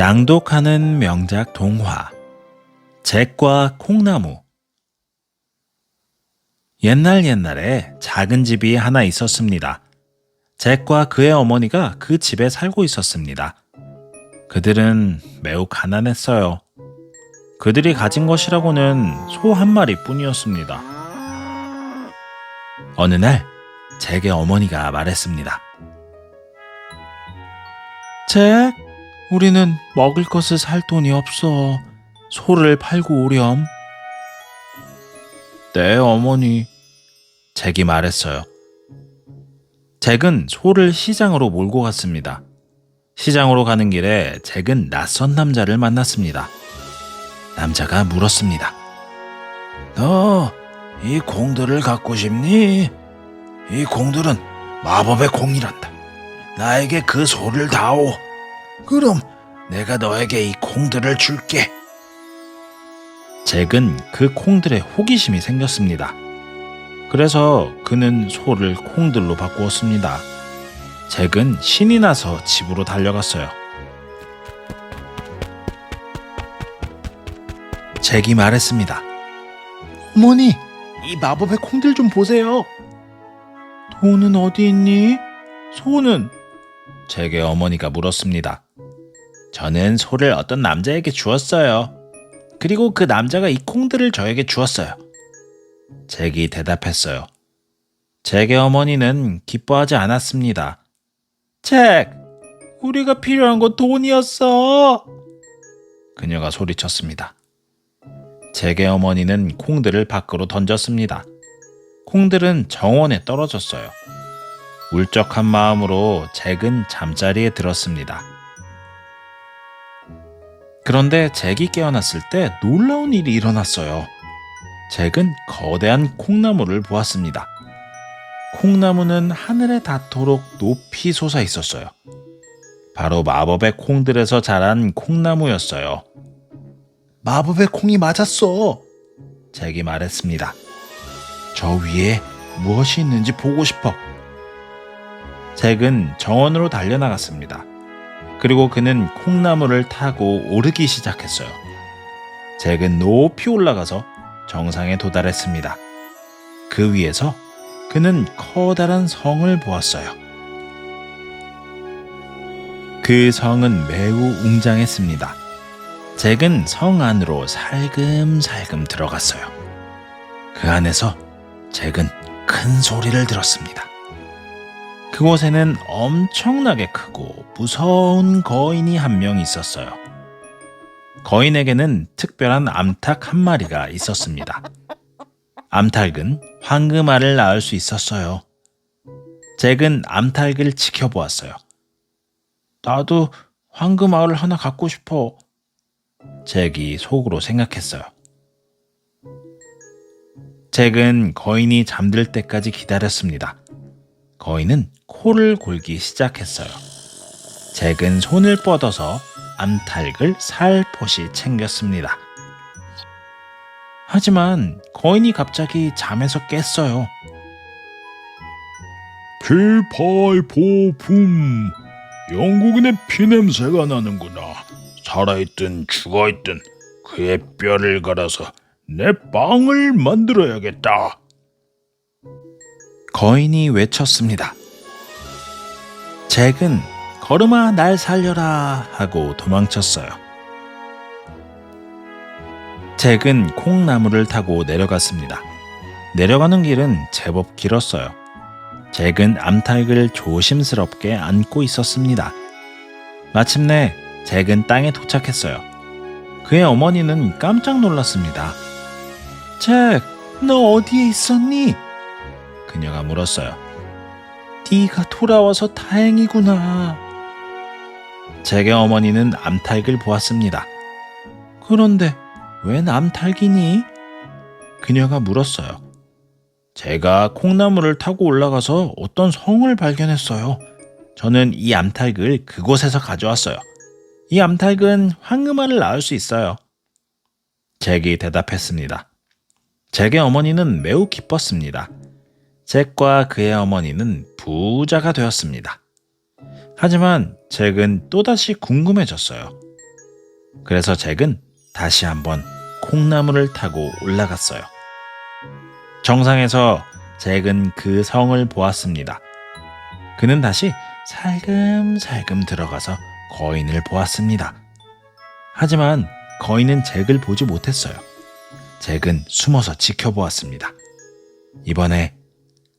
낭독하는 명작 동화 잭과 콩나무 옛날 옛날에 작은 집이 하나 있었습니다. 잭과 그의 어머니가 그 집에 살고 있었습니다. 그들은 매우 가난했어요. 그들이 가진 것이라고는 소 한 마리 뿐이었습니다. 어느 날 잭의 어머니가 말했습니다. 잭, 우리는 먹을 것을 살 돈이 없어. 소를 팔고 오렴. 네, 어머니. 잭이 말했어요. 잭은 소를 시장으로 몰고 갔습니다. 시장으로 가는 길에 잭은 낯선 남자를 만났습니다. 남자가 물었습니다. 너 이 공들을 갖고 싶니? 이 공들은 마법의 공이란다. 나에게 그 소를 다오. 그럼 내가 너에게 이 콩들을 줄게. 잭은 그 콩들에 호기심이 생겼습니다. 그래서 그는 소를 콩들로 바꾸었습니다. 잭은 신이 나서 집으로 달려갔어요. 잭이 말했습니다. 어머니, 이 마법의 콩들 좀 보세요. 돈은 어디 있니? 소는? 잭의 어머니가 물었습니다. 저는 소를 어떤 남자에게 주었어요. 그리고 그 남자가 이 콩들을 저에게 주었어요. 잭이 대답했어요. 잭의 어머니는 기뻐하지 않았습니다. 잭, 우리가 필요한 건 돈이었어. 그녀가 소리쳤습니다. 잭의 어머니는 콩들을 밖으로 던졌습니다. 콩들은 정원에 떨어졌어요. 울적한 마음으로 잭은 잠자리에 들었습니다. 그런데 잭이 깨어났을 때 놀라운 일이 일어났어요. 잭은 거대한 콩나무를 보았습니다. 콩나무는 하늘에 닿도록 높이 솟아 있었어요. 바로 마법의 콩들에서 자란 콩나무였어요. 마법의 콩이 맞았어. 잭이 말했습니다. 저 위에 무엇이 있는지 보고 싶어. 잭은 정원으로 달려나갔습니다. 그리고 그는 콩나무를 타고 오르기 시작했어요. 잭은 높이 올라가서 정상에 도달했습니다. 그 위에서 그는 커다란 성을 보았어요. 그 성은 매우 웅장했습니다. 잭은 성 안으로 살금살금 들어갔어요. 그 안에서 잭은 큰 소리를 들었습니다. 그곳에는 엄청나게 크고 무서운 거인이 한 명 있었어요. 거인에게는 특별한 암탉 한 마리가 있었습니다. 암탉은 황금알을 낳을 수 있었어요. 잭은 암탉을 지켜보았어요. 나도 황금알을 하나 갖고 싶어. 잭이 속으로 생각했어요. 잭은 거인이 잠들 때까지 기다렸습니다. 거인은 코를 골기 시작했어요. 잭은 손을 뻗어서 암탉을 살포시 챙겼습니다. 하지만 거인이 갑자기 잠에서 깼어요. 필파이포품 영국인의 피냄새가 나는구나 살아있든 죽어있든 그의 뼈를 갈아서 내 빵을 만들어야겠다 거인이 외쳤습니다. 잭은 걸음아 날 살려라 하고 도망쳤어요. 잭은 콩나무를 타고 내려갔습니다. 내려가는 길은 제법 길었어요. 잭은 암탉을 조심스럽게 안고 있었습니다. 마침내 잭은 땅에 도착했어요. 그의 어머니는 깜짝 놀랐습니다. 잭, 너 어디에 있었니? 그녀가 물었어요. 네가 돌아와서 다행이구나. 잭의 어머니는 암탉을 보았습니다. 그런데 웬 암탉이니? 그녀가 물었어요. 제가 콩나무를 타고 올라가서 어떤 성을 발견했어요. 저는 이 암탉을 그곳에서 가져왔어요. 이 암탉은 황금알을 낳을 수 있어요. 잭이 대답했습니다. 잭의 어머니는 매우 기뻤습니다. 잭과 그의 어머니는 부자가 되었습니다. 하지만 잭은 또다시 궁금해졌어요. 그래서 잭은 다시 한번 콩나물을 타고 올라갔어요. 정상에서 잭은 그 성을 보았습니다. 그는 다시 살금살금 들어가서 거인을 보았습니다. 하지만 거인은 잭을 보지 못했어요. 잭은 숨어서 지켜보았습니다. 이번에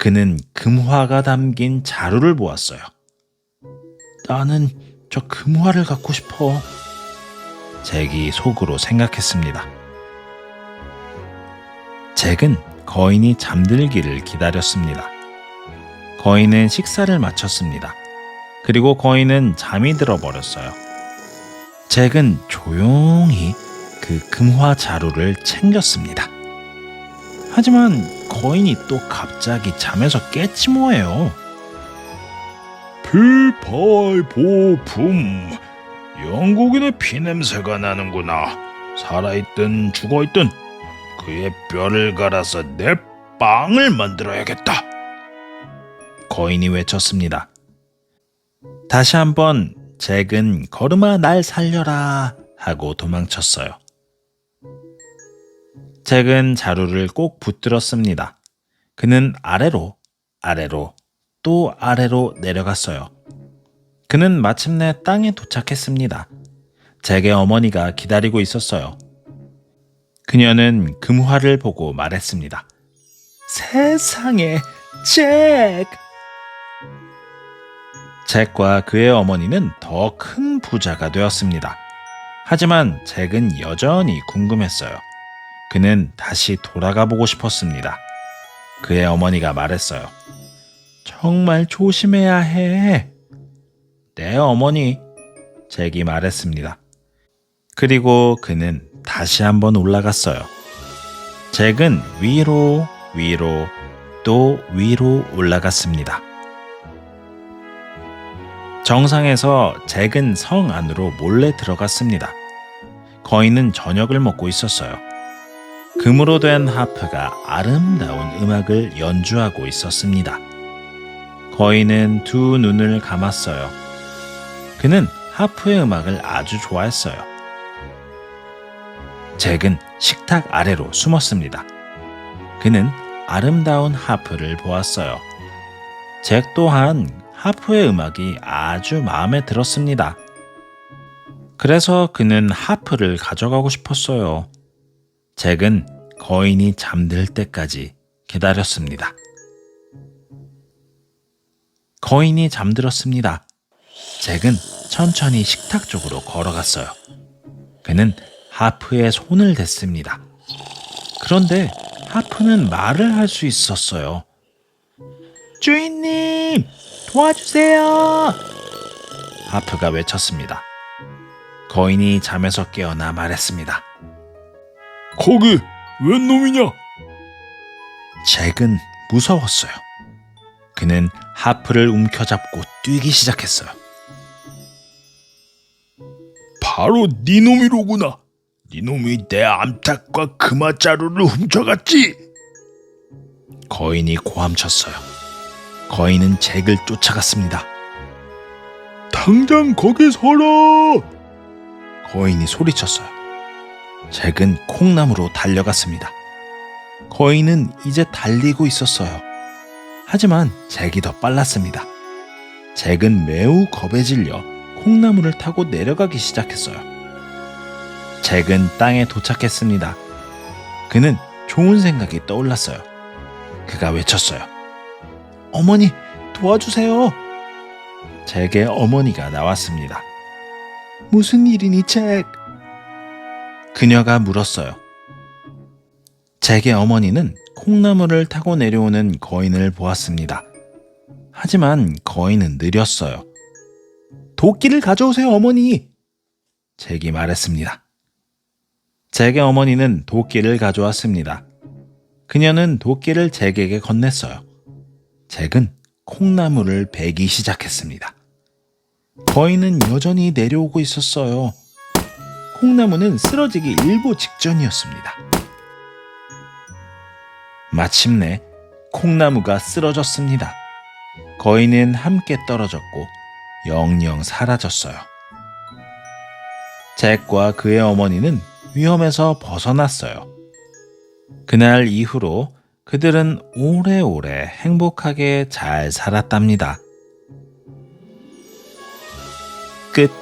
그는 금화가 담긴 자루를 보았어요. 나는 저 금화를 갖고 싶어. 잭이 속으로 생각했습니다. 잭은 거인이 잠들기를 기다렸습니다. 거인은 식사를 마쳤습니다. 그리고 거인은 잠이 들어버렸어요. 잭은 조용히 그 금화 자루를 챙겼습니다. 하지만 거인이 또 갑자기 잠에서 깼지 뭐예요. 필파이 보품. 영국인의 피냄새가 나는구나. 살아있든 죽어있든 그의 뼈를 갈아서 내 빵을 만들어야겠다. 거인이 외쳤습니다. 다시 한번 잭은 걸음아 날 살려라 하고 도망쳤어요. 잭은 자루를 꼭 붙들었습니다. 그는 아래로, 아래로, 또 아래로 내려갔어요. 그는 마침내 땅에 도착했습니다. 잭의 어머니가 기다리고 있었어요. 그녀는 금화를 보고 말했습니다. 세상에, 잭! 잭과 그의 어머니는 더 큰 부자가 되었습니다. 하지만 잭은 여전히 궁금했어요. 그는 다시 돌아가 보고 싶었습니다. 그의 어머니가 말했어요. 정말 조심해야 해. 네, 어머니. 잭이 말했습니다. 그리고 그는 다시 한번 올라갔어요. 잭은 위로, 위로, 또 위로 올라갔습니다. 정상에서 잭은 성 안으로 몰래 들어갔습니다. 거인은 저녁을 먹고 있었어요. 금으로 된 하프가 아름다운 음악을 연주하고 있었습니다. 거인은 두 눈을 감았어요. 그는 하프의 음악을 아주 좋아했어요. 잭은 식탁 아래로 숨었습니다. 그는 아름다운 하프를 보았어요. 잭 또한 하프의 음악이 아주 마음에 들었습니다. 그래서 그는 하프를 가져가고 싶었어요. 잭은 거인이 잠들 때까지 기다렸습니다. 거인이 잠들었습니다. 잭은 천천히 식탁 쪽으로 걸어갔어요. 그는 하프의 손을 댔습니다. 그런데 하프는 말을 할 수 있었어요. 주인님, 도와주세요! 하프가 외쳤습니다. 거인이 잠에서 깨어나 말했습니다. 거기 웬 놈이냐? 잭은 무서웠어요. 그는 하프를 움켜잡고 뛰기 시작했어요. 바로 네 놈이로구나. 네 놈이 내 암탉과 금화자루를 훔쳐갔지. 거인이 고함쳤어요. 거인은 잭을 쫓아갔습니다. 당장 거기 서라. 거인이 소리쳤어요. 잭은 콩나무로 달려갔습니다. 거인은 이제 달리고 있었어요. 하지만 잭이 더 빨랐습니다. 잭은 매우 겁에 질려 콩나무를 타고 내려가기 시작했어요. 잭은 땅에 도착했습니다. 그는 좋은 생각이 떠올랐어요. 그가 외쳤어요. 어머니, 도와주세요. 잭의 어머니가 나왔습니다. 무슨 일이니, 잭? 그녀가 물었어요. 잭의 어머니는 콩나물을 타고 내려오는 거인을 보았습니다. 하지만 거인은 느렸어요. 도끼를 가져오세요, 어머니. 잭이 말했습니다. 잭의 어머니는 도끼를 가져왔습니다. 그녀는 도끼를 잭에게 건넸어요. 잭은 콩나물을 베기 시작했습니다. 거인은 여전히 내려오고 있었어요. 콩나무는 쓰러지기 일보 직전이었습니다. 마침내 콩나무가 쓰러졌습니다. 거인은 함께 떨어졌고 영영 사라졌어요. 잭과 그의 어머니는 위험에서 벗어났어요. 그날 이후로 그들은 오래오래 행복하게 잘 살았답니다. 끝.